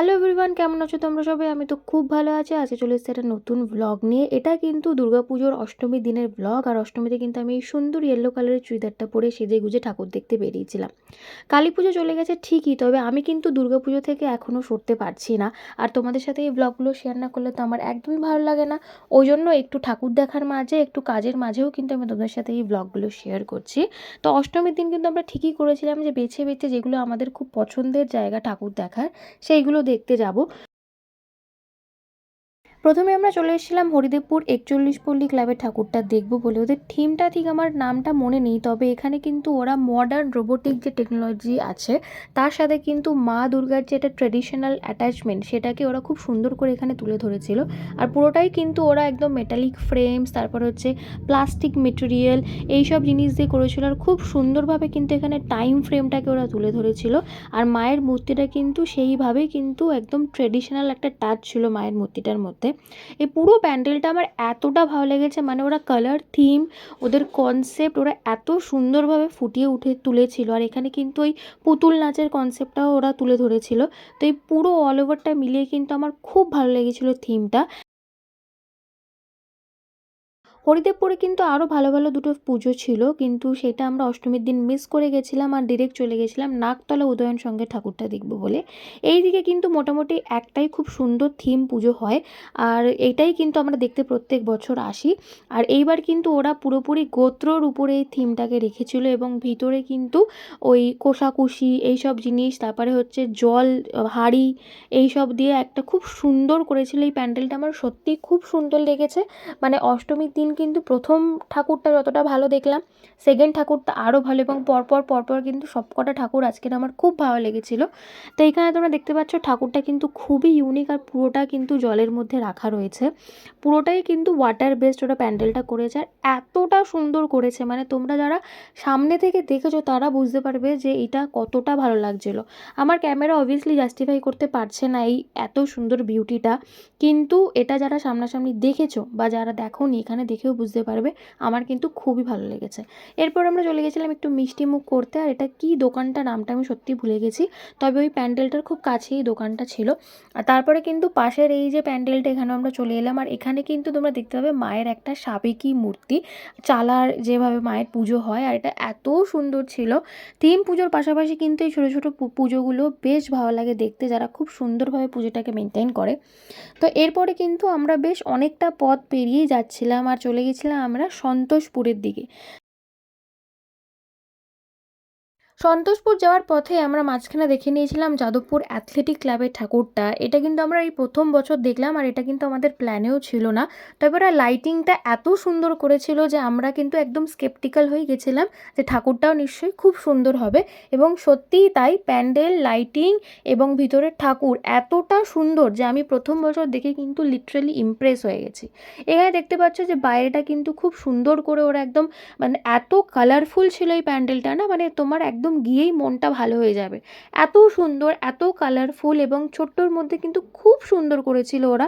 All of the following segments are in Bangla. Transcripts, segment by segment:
হ্যালো এভরিওয়ান, কেমন আছো তোমরা সবাই? আমি তো খুব ভালো আছি। আজকে চলে এসেছি একটা নতুন ব্লগ নিয়ে। এটা কিন্তু দুর্গাপুজোর অষ্টমীর দিনের ব্লগ আর অষ্টমীতে কিন্তু আমি এই সুন্দর ইয়েলো কালারের চুড়িদারটা পরে সেজে গুজে ঠাকুর দেখতে বেরিয়েছিলাম। কালী পুজো চলে গেছে ঠিকই, তবে আমি কিন্তু দুর্গাপুজো থেকে এখনও সরতে পারছি না। আর তোমাদের সাথে এই ব্লগগুলো শেয়ার না করলে তো আমার একদমই ভালো লাগে না। ওই জন্য একটু ঠাকুর দেখার মাঝে, একটু কাজের মাঝেও কিন্তু আমি তোমাদের সাথে এই ব্লগগুলো শেয়ার করছি। তো অষ্টমীর দিন কিন্তু আমরা ঠিকই করেছিলাম যে বেছে বেছে যেগুলো আমাদের খুব পছন্দের জায়গা ঠাকুর দেখার, সেইগুলো দেখতে যাব। প্রথমে আমরা চলে এসেছিলাম হরিদেবপুর একচল্লিশ পল্লী ক্লাবের ঠাকুরটা দেখব বলে। ওদের থিমটা ঠিক আমার নামটা মনে নেই, তবে এখানে কিন্তু ওরা মডার্ন রোবোটিক যে টেকনোলজি আছে, তার সাথে কিন্তু মা দুর্গার যে একটা ট্রেডিশনাল অ্যাটাচমেন্ট সেটাকে ওরা খুব সুন্দর করে এখানে তুলে ধরেছিল। আর পুরোটাই কিন্তু ওরা একদম মেটালিক ফ্রেমস তারপর হচ্ছে প্লাস্টিক মেটেরিয়াল এইসব জিনিস দিয়ে করেছিল। আর খুব সুন্দরভাবে কিন্তু এখানে টাইম ফ্রেমটাকে ওরা তুলে ধরেছিল। আর মায়ের মূর্তিটা কিন্তু সেইভাবেই কিন্তু একদম ট্রেডিশনাল একটা টাচ ছিল মায়ের মূর্তিটার মধ্যে। এই পুরো প্যান্ডেলটা আমার এতটা ভালো লেগেছে মানে ওরা কালার থিম ওদের কনসেপ্ট ওরা এত সুন্দরভাবে ফুটিয়ে উঠে তুলেছিল। আর এখানে কিন্তু ওই পুতুল নাচের কনসেপ্টটাও ওরা তুলে ধরেছিল। তো এই পুরো অল ওভারটা মিলিয়ে কিন্তু আমার খুব ভালো লেগেছিলো থিমটা হরিদেবপুরে কিন্তু আরও ভালো ভালো দুটো পুজো ছিল, কিন্তু সেটা আমরা অষ্টমীর দিন মিস করে গেছিলাম আর ডিরেক্ট চলে গেছিলাম নাকতলা উদয়ন সঙ্গে ঠাকুরটা দেখব বলে। এই দিকে কিন্তু মোটামুটি একটাই খুব সুন্দর থিম পুজো হয়, আর এটাই কিন্তু আমরা দেখতে প্রত্যেক বছর আসি। আর এইবার কিন্তু ওরা পুরোপুরি গোত্রর উপরে এই থিমটাকে রেখেছিল এবং ভিতরে কিন্তু ওই কোষাকুষি এইসব জিনিস, তারপরে হচ্ছে জল, হাঁড়ি এইসব দিয়ে একটা খুব সুন্দর করেছিল এই প্যান্ডেলটা। আমার সত্যিই খুব সুন্দর লেগেছে। মানে অষ্টমীর দিন কিন্তু প্রথম ঠাকুরটা যতটা ভালো দেখলাম সেকেন্ড ঠাকুরটা আরও ভালো এবং পরপর পরপর কিন্তু সবকটা ঠাকুর আজকের আমার খুব ভালো লেগেছিল। তো এইখানে তোমরা দেখতে পাচ্ছ ঠাকুরটা কিন্তু খুবই ইউনিক আর পুরোটা কিন্তু জলের মধ্যে রাখা রয়েছে। পুরোটাই কিন্তু ওয়াটার বেসড ওরা প্যান্ডেলটা করেছে আর এতটা সুন্দর করেছে। মানে তোমরা যারা সামনে থেকে দেখেছ তারা বুঝতে পারবে যে এটা কতটা ভালো লাগছিল। আমার ক্যামেরা অবভিয়াসলি জাস্টিফাই করতে পারছে না এই এত সুন্দর বিউটিটা কিন্তু এটা যারা সামনাসামনি দেখেছ বা যারা দেখোনি এখানে দেখেও বুঝতে পারবে। আমার কিন্তু খুবই ভালো লেগেছে। এরপর আমরা চলে গেছিলাম একটু মিষ্টি মুখ করতে, আর এটা কি দোকানটা নামটা আমি সত্যি ভুলে গেছি। তবে ওই প্যান্ডেলটার খুব কাছেই দোকানটা ছিল। আর তারপরে কিন্তু পাশের এই যে প্যান্ডেলটা এখানে আমরা চলে এলাম। আর এখানে কিন্তু তোমরা দেখতে পাবে মায়ের একটা সাবেকি মূর্তি। চালার যেভাবে মায়ের পুজো হয়, আর এটা এত সুন্দর ছিল। থিম পুজোর পাশাপাশি কিন্তু এই ছোটো ছোটো পুজোগুলো বেশ ভালো লাগে দেখতে। যারা খুব সুন্দরভাবে পুজোটাকে মেনটেন করে। তো এরপরে কিন্তু আমরা বেশ অনেকটা পথ পেরিয়েই যাচ্ছিলাম। আর চলে গেছিলাম আমরা সন্তোষপুরের দিকে। সন্তোষপুর যাওয়ার পথে আমরা মাঝখানে দেখে নিয়েছিলাম যাদবপুর অ্যাথলেটিক ক্লাবের ঠাকুরটা। এটা কিন্তু আমরা এই প্রথম বছর দেখলাম আর এটা কিন্তু আমাদের প্ল্যানেও ছিল না। তবে ওরা লাইটিংটা এত সুন্দর করেছিল যে আমরা কিন্তু একদম স্কেপটিক্যাল হয়ে গেছিলাম যে ঠাকুরটাও নিশ্চয়ই খুব সুন্দর হবে। এবং সত্যিই তাই প্যান্ডেল লাইটিং এবং ভিতরের ঠাকুর এতটা সুন্দর যে আমি প্রথম বছর দেখে কিন্তু লিটারেলি ইমপ্রেস হয়ে গেছি। এখানে দেখতে পাচ্ছ যে বাইরেটা কিন্তু খুব সুন্দর করে ওরা একদম মানে এত কালারফুল ছিল এই প্যান্ডেলটা না? মানে তোমার একদম গিয়েই মনটা ভালো হয়ে যাবে। এত সুন্দর, এত কালারফুল এবং ছোট্টর মধ্যে কিন্তু খুব সুন্দর করেছিল ওরা।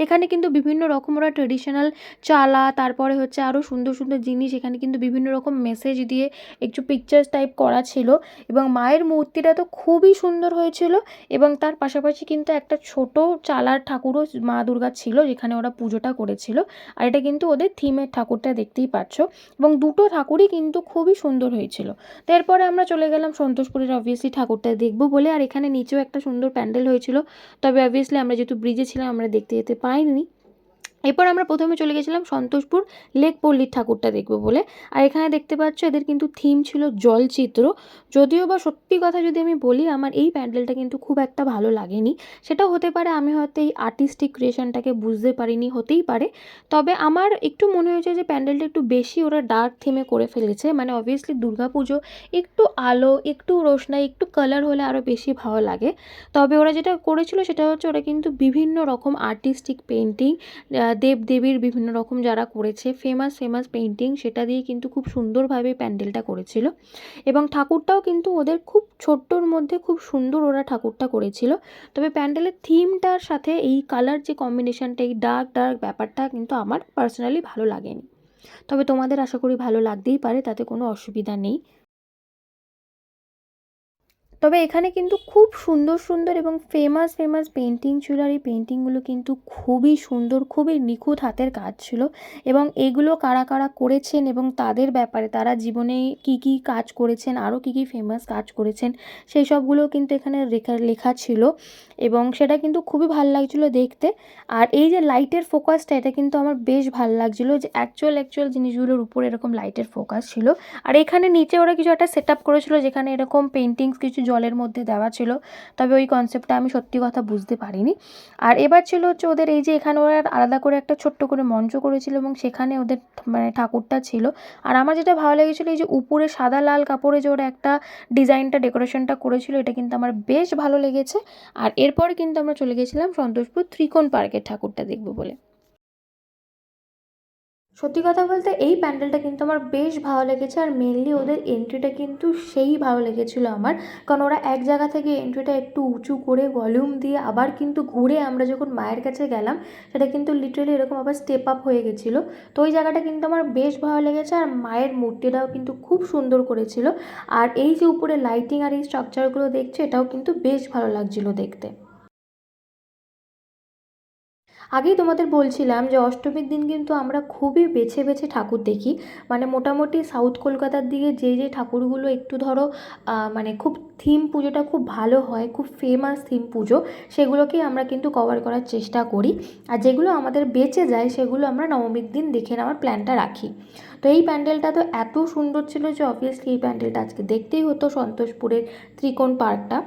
এখানে কিন্তু বিভিন্ন রকম ওরা ট্রেডিশনাল চালা, তারপরে হচ্ছে আরও সুন্দর সুন্দর জিনিস, এখানে কিন্তু বিভিন্ন রকম মেসেজ দিয়ে একটু পিকচার্স টাইপ করা ছিল এবং মায়ের মূর্তিটা তো খুবই সুন্দর হয়েছিল এবং তার পাশাপাশি কিন্তু একটা ছোট চালার ঠাকুরও মা দুর্গা ছিল যেখানে ওরা পুজোটা করেছিল। আর এটা কিন্তু ওদের থিমের ঠাকুরটা দেখতেই পাচ্ছ এবং দুটো ঠাকুরই কিন্তু খুবই সুন্দর হয়েছিল। তো এরপরে আমরা চলে গেলাম। সন্তোষপুরের অবভিয়াসলি ঠাকুরটা দেখব বলে। আর এখানে নিচেও একটা সুন্দর প্যান্ডেল হয়েছিল। তবে অবভিয়াসলি আমরা যেহেতু ব্রিজে ছিলাম, আমরা দেখতে যেতে পাইনি। এরপর আমরা প্রথমে চলে গেছিলাম সন্তোষপুর লেক পল্লীর ঠাকুরটা দেখব বলে। আর এখানে দেখতে পাচ্ছ এদের কিন্তু থিম ছিল জলচিত্র। যদিও বা সত্যি কথা যদি আমি বলি, আমার এই প্যান্ডেলটা কিন্তু খুব একটা ভালো লাগেনি। সেটা হতে পারে আমি হয়তো এই আর্টিস্টিক ক্রিয়েশনটাকে বুঝতে পারিনি, হতেই পারে। তবে আমার একটু মনে হয়েছে যে প্যান্ডেলটা একটু বেশি ওরা ডার্ক থিমে করে ফেলেছে। মানে অবভিয়াসলি দুর্গাপুজো একটু আলো, একটু রোশনাই, একটু কালার হলে আরও বেশি ভালো লাগে। তবে ওরা যেটা করেছিল সেটা হচ্ছে ওরা কিন্তু বিভিন্ন রকম আর্টিস্টিক পেন্টিং দেবদেবীর বিভিন্ন রকম যারা করেছে ফেমাস ফেমাস পেন্টিং সেটা দিয়ে কিন্তু খুব সুন্দরভাবে প্যান্ডেলটা করেছিল। এবং ঠাকুরটাও কিন্তু ওদের খুব ছোট্টর মধ্যে খুব সুন্দর ওরা ঠাকুরটা করেছিল। তবে প্যান্ডেলের থিমটার সাথে এই কালার যে কম্বিনেশনটা এই ডার্ক ডার্ক ব্যাপারটা কিন্তু আমার পার্সোনালি ভালো লাগেনি। তবে তোমাদের আশা করি ভালো লাগতেই পারে, তাতে কোনো অসুবিধা নেই। তবে এখানে কিন্তু খুব সুন্দর সুন্দর এবং ফেমাস ফেমাস পেন্টিং ছিল আর এই পেন্টিংগুলো কিন্তু খুবই সুন্দর, খুবই নিখুঁত হাতের কাজ ছিল। এবং এগুলো কারা কারা করেছেন এবং তাদের ব্যাপারে, তারা জীবনে কী কী কাজ করেছেন, আরও কী কী ফেমাস কাজ করেছেন, সেই সবগুলো কিন্তু এখানে লেখা লেখা ছিল। এবং সেটা কিন্তু খুবই ভালো লাগছিল দেখতে। আর এই যে লাইটের ফোকাসটা এটা কিন্তু আমার বেশ ভালো লাগছিল যে অ্যাকচুয়াল অ্যাকচুয়াল জিনিসগুলোর উপরে এরকম লাইটের ফোকাস ছিল। আর এখানে নিচে ওরা কিছু একটা সেট আপ করেছিল যেখানে এরকম পেন্টিংস কিছু জলের মধ্যে দেওয়া ছিল। তবে ওই কনসেপ্টটা আমি সত্যি কথা বুঝতে পারিনি। আর এবার ছিল হচ্ছে ওদের এই যে এখানে ওরা আলাদা করে একটা ছোট্ট করে মঞ্চ করেছিল এবং সেখানে ওদের মানে ঠাকুরটা ছিল। আর আমার যেটা ভালো লেগেছিলো এই যে উপরে সাদা লাল কাপড়ে যে ওরা একটা ডিজাইনটা, ডেকোরেশনটা করেছিল, এটা কিন্তু আমার বেশ ভালো লেগেছে। আর এরপরে কিন্তু আমরা চলে গেছিলাম সন্তোষপুর ত্রিকোণ পার্কের ঠাকুরটা দেখব বলে। সত্যি কথা বলতে এই প্যান্ডেলটা কিন্তু আমার বেশ ভালো লেগেছে আর মেনলি ওদের এন্ট্রিটা কিন্তু সেই ভালো লেগেছিলো আমার। কারণ ওরা এক জায়গা থেকে এন্ট্রিটা একটু উঁচু করে ভলিউম দিয়ে আবার কিন্তু ঘুরে আমরা যখন মায়ের কাছে গেলাম, সেটা কিন্তু লিটারেলি এরকম আবার স্টেপ আপ হয়ে গেছিল। তো ওই জায়গাটা কিন্তু আমার বেশ ভালো লেগেছে আর মায়ের মূর্তিটাও কিন্তু খুব সুন্দর করেছিল। আর এই যে উপরে লাইটিং আর এই স্ট্রাকচারগুলো দেখছে, এটাও কিন্তু বেশ ভালো লাগছিল দেখতে। আগেই তোমাদের বলছিলাম যে অষ্টমীর দিন কিন্তু আমরা খুবই বেছে বেছে ঠাকুর দেখি। মানে মোটামুটি সাউথ কলকাতার দিকে যে যে ঠাকুরগুলো একটু ধরো মানে খুব থিম পুজোটা খুব ভালো হয়, খুব ফেমাস থিম পুজো, সেগুলোকেই আমরা কিন্তু কভার করার চেষ্টা করি। আর যেগুলো আমাদের বেঁচে যায়, সেগুলো আমরা নবমীর দিন দেখে নেওয়ার প্ল্যানটা রাখি। তো এই প্যান্ডেলটা তো এত সুন্দর ছিল যে অবভিয়াসলি এই প্যান্ডেলটা আজকে দেখতেই হতো সন্তোষপুরের ত্রিকোণ পার্কটা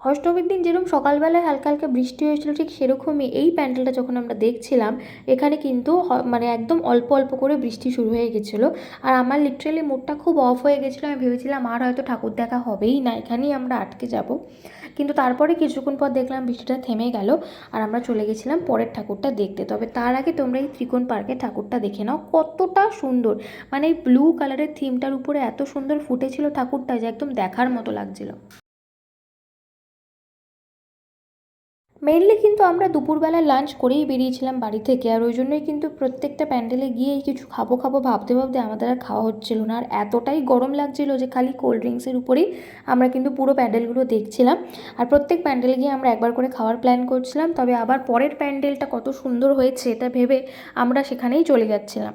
অষ্টমীর দিন যেরকম সকালবেলায় হালকা হালকা বৃষ্টি হয়েছিল, ঠিক সেরকমই এই প্যান্ডেলটা যখন আমরা দেখছিলাম, এখানে কিন্তু মানে একদম অল্প অল্প করে বৃষ্টি শুরু হয়ে গেছিল। আর আমার লিটারেলি মুডটা খুব অফ হয়ে গেছিল। আমি ভেবেছিলাম, আর হয়তো ঠাকুর দেখা হবেই না, এখানেই আমরা আটকে যাব। কিন্তু তারপরে কিছুক্ষণ পর দেখলাম বৃষ্টিটা থেমে গেল আর আমরা চলে গেছিলাম পরের ঠাকুরটা দেখতে। তবে তার আগে তোমরা এই ত্রিকোণ পার্কের ঠাকুরটা দেখে নাও, কতটা সুন্দর। মানে এই ব্লু কালারের থিমটার উপরে এত সুন্দর ফুটেছিল ঠাকুরটা যে একদম দেখার মতো লাগছিল। মেনলি কিন্তু আমরা দুপুরবেলা লাঞ্চ করেই বেরিয়েছিলাম বাড়ি থেকে, আর ওই জন্যই কিন্তু প্রত্যেকটা প্যান্ডেলে গিয়ে কিছু খাব খাব ভাবতে ভাবতে আমাদের আর খাওয়া হচ্ছিল না। আর এতটাই গরম লাগছিল যে খালি কোল্ড ড্রিঙ্কসের উপরেই আমরা কিন্তু পুরো প্যান্ডেলগুলো দেখছিলাম। আর প্রত্যেক প্যান্ডেলে গিয়ে আমরা একবার করে খাওয়ার প্ল্যান করছিলাম, তবে আবার পরের প্যান্ডেলটা কত সুন্দর হয়েছে এটা ভেবে আমরা সেখানেই চলে যাচ্ছিলাম।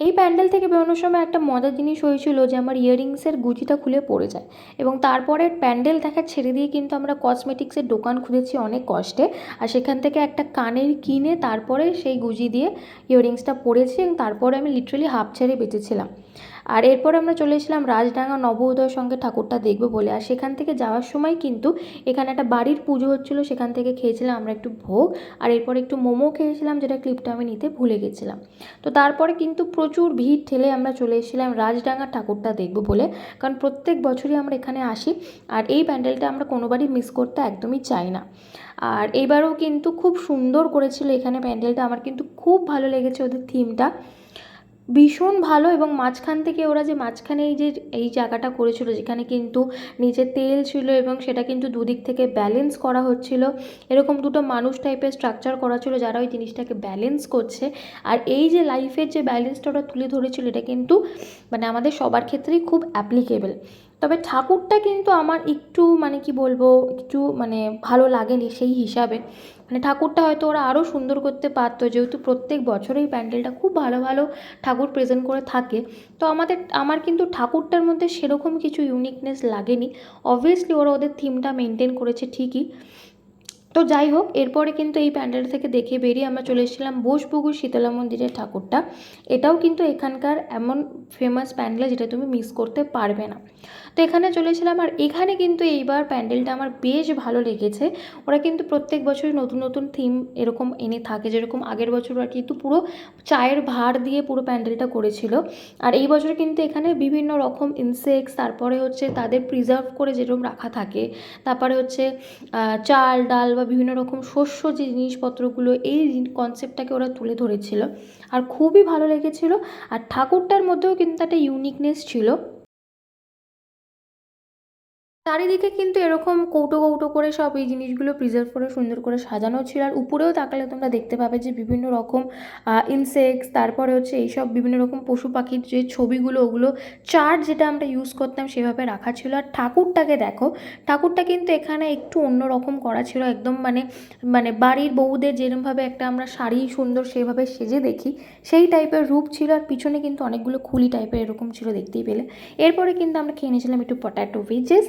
এই প্যান্ডেল থেকে বেরোনোর সময় একটা মজার জিনিস হয়েছিল যে আমার ইয়াররিংসের গুচিটা খুলে পড়ে যায় এবং তারপরে প্যান্ডেল দেখা ছেড়ে দিয়ে কিন্তু আমরা কসমেটিক্সের দোকান খুলেছি অনেক কষ্টে আর সেখান থেকে একটা কানের কিনে তারপরে সেই গুজি দিয়ে ইয়াররিংসটা পরেছি এবং তারপরে আমি লিটারেলি হাফ ছেড়ে বেঁচেছিলাম। আর এরপর আমরা চলে এসেছিলাম রাজডাঙ্গা নব উদয়ের সঙ্গে ঠাকুরটা দেখব বলে। আর সেখান থেকে যাওয়ার সময় কিন্তু এখানে একটা বাড়ির পুজো হচ্ছিল, সেখান থেকে খেয়েছিলাম আমরা একটু ভোগ। আর এরপর একটু মোমো খেয়েছিলাম, যেটা ক্লিপটা আমি নিতে ভুলে গেছিলাম। তো তারপরে কিন্তু প্রচুর ভিড় ঠেলে আমরা চলে এসেছিলাম রাজডাঙ্গা ঠাকুরটা দেখব বলে। কারণ প্রত্যেক বছরই আমরা এখানে আসি আর এই প্যান্ডেলটা আমরা কোনোবারই মিস করতে একদমই চাই না। আর এবারও কিন্তু খুব সুন্দর করেছিল এখানে প্যান্ডেলটা। আমার কিন্তু খুব ভালো লেগেছে ওদের থিমটা। ভীষণ ভালো এবং মাঝখান থেকে ওরা যে মাঝখানে এই যে, এই জায়গাটা করেছিল, যেখানে কিন্তু নিচে তেল ছিল এবং সেটা কিন্তু দুদিক থেকে ব্যালেন্স করা হচ্ছিল, এরকম দুটো মানুষ টাইপের স্ট্রাকচার করা ছিল যারা ওই জিনিসটাকে ব্যালেন্স করছে। আর এই যে লাইফের যে ব্যালেন্সটা ওরা তুলে ধরেছিল, এটা কিন্তু মানে আমাদের সবার ক্ষেত্রেই খুব অ্যাপ্লিকেবল তবে ঠাকুরটা কিন্তু আমার একটু মানে কি বলব, একটু মানে ভালো লাগেনি সেই হিসাবে। মানে ঠাকুরটা হয়তো ওরা আরও সুন্দর করতে পারতো, যেহেতু প্রত্যেক বছরেই প্যান্ডেলটা খুব ভালো ভালো ঠাকুর প্রেজেন্ট করে থাকে। তো আমাদের, আমার কিন্তু ঠাকুরটার মধ্যে সেরকম কিছু ইউনিকনেস লাগেনি। অবভিয়াসলি ওরা ওদের থিমটা মেনটেন করেছে ঠিকই। তো যাই হোক, এরপরে কিন্তু এই প্যান্ডেল থেকে দেখে বেরিয়ে আমরা চলে এসেছিলাম বোসপুকুর শীতলা মন্দিরের ঠাকুরটা। এটাও কিন্তু এখানকার এমন ফেমাস প্যান্ডেল যেটা তুমি মিস করতে পারবে না। তো এখানে চলেছিলাম আর এখানে কিন্তু এইবার প্যান্ডেলটা আমার বেশ ভালো লেগেছে। ওরা কিন্তু প্রত্যেক বছরই নতুন নতুন থিম এরকম এনে থাকে, যেরকম আগের বছর ওরা কিন্তু পুরো চায়ের ভাড় দিয়ে পুরো প্যান্ডেলটা করেছিল। আর এই বছর কিন্তু এখানে বিভিন্ন রকম ইনসেক্টস তারপরে হচ্ছে তাদের প্রিজার্ভ করে যেরকম রাখা থাকে, তারপরে হচ্ছে চাল, ডাল বা বিভিন্ন রকম শস্য যে জিনিসপত্রগুলো এই কনসেপ্টটাকে ওরা তুলে ধরেছিল। আর খুবই ভালো লেগেছিল। আর ঠাকুরটার মধ্যেও কিন্তু একটা ইউনিকনেস ছিল। চারিদিকে কিন্তু এরকম কৌটো কৌটো করে সব এই জিনিসগুলো প্রিজার্ভ করে, সুন্দর করে সাজানো ছিল। আর উপরেও তাকালে তোমরা দেখতে পাবে যে বিভিন্ন রকম ইনসেক্টস তারপরে হচ্ছে এইসব বিভিন্ন রকম পশু পাখির যে ছবিগুলো, ওগুলো চার্ট যেটা আমরা ইউজ করতাম সেভাবে রাখা ছিল। আর ঠাকুরটাকে দেখো, ঠাকুরটা কিন্তু এখানে একটু অন্যরকম করা ছিল। একদম মানে মানে বাড়ির বউদের যেরমভাবে একটা আমরা শাড়ি সুন্দর সেভাবে সেজে দেখি, সেই টাইপের রূপ ছিল। আর পিছনে কিন্তু অনেকগুলো খুলি টাইপের এরকম ছিল, দেখতেই পেলে। এরপরে কিন্তু আমরা খেয়ে নিয়েছিলাম একটু পটাটো ভেজেস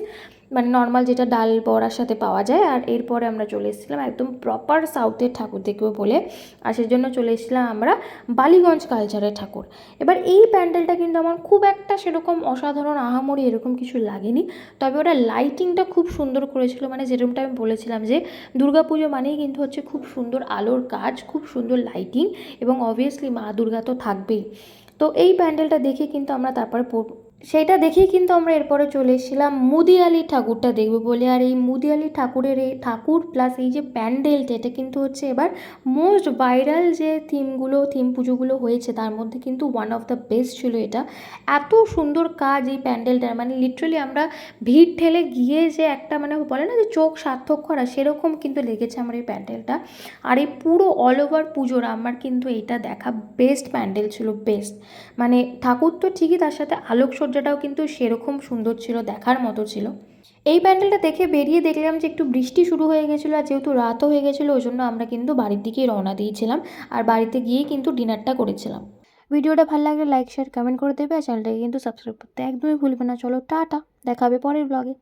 মানে নর্মাল যেটা ডাল বড়ার সাথে পাওয়া যায়, আর এরপরে আমরা চলে এসেছিলাম একদম প্রপার সাউথের ঠাকুর দেখব বলে, আর সেজন্য চলে এসেছিলাম আমরা বালিগঞ্জ কালচারের ঠাকুর। এবার এই প্যান্ডেলটা কিন্তু আমার খুব একটা সেরকম অসাধারণ আহামরি এরকম কিছু লাগেনি, তবে ওরা লাইটিংটা খুব সুন্দর করেছিল। মানে যেরকমটা আমি বলেছিলাম যে, দুর্গাপুজো মানেই কিন্তু হচ্ছে খুব সুন্দর আলোর কাজ, খুব সুন্দর লাইটিং এবং অবভিয়াসলি মা দুর্গা তো থাকবেই। তো এই প্যান্ডেলটা দেখে কিন্তু আমরা তারপরে পর- সেইটা দেখেই কিন্তু আমরা এরপরে চলে এসেছিলাম মুদিয়ালি ঠাকুরটা দেখব বলে। আর এই মুদিয়ালি ঠাকুরের এই ঠাকুর প্লাস এই যে প্যান্ডেলটা, এটা কিন্তু হচ্ছে এবার মোস্ট ভাইরাল যে থিমগুলো, থিম পুজোগুলো হয়েছে, তার মধ্যে কিন্তু ওয়ান অফ দ্য বেস্ট ছিল এটা। এত সুন্দর কাজ এই প্যান্ডেলটার মানে লিটারালি আমরা ভিড় ঠেলে গিয়ে যে একটা মানে বলে না যে চোখ সার্থক করা, সেরকম কিন্তু লেগেছে আমার এই প্যান্ডেলটা। আর এই পুরো অল ওভার পুজোর আমার কিন্তু এইটা দেখা বেস্ট প্যান্ডেল ছিল বেস্ট মানে ঠাকুর তো ঠিকই তার সাথে আলোকসজ্জাটাও কিন্তু সেরকম সুন্দর ছিল, দেখার মতো ছিল। এই প্যান্ডেলটা দেখে বেরিয়ে দেখলাম যে একটু বৃষ্টি শুরু হয়ে গেছিল আর যেহেতু রাতও হয়ে গেছিল, ওই জন্য আমরা কিন্তু বাড়ির দিকেই রওনা দিয়েছিলাম আর বাড়িতে গিয়েই কিন্তু ডিনারটা করেছিলাম। ভিডিওটা ভালো লাগলে লাইক শেয়ার কমেন্ট করে দেবে আর চ্যানেলটাকে কিন্তু সাবস্ক্রাইব করতে একদমই ভুলবে না। চলো, টাটা দেখাবে পরের ব্লগে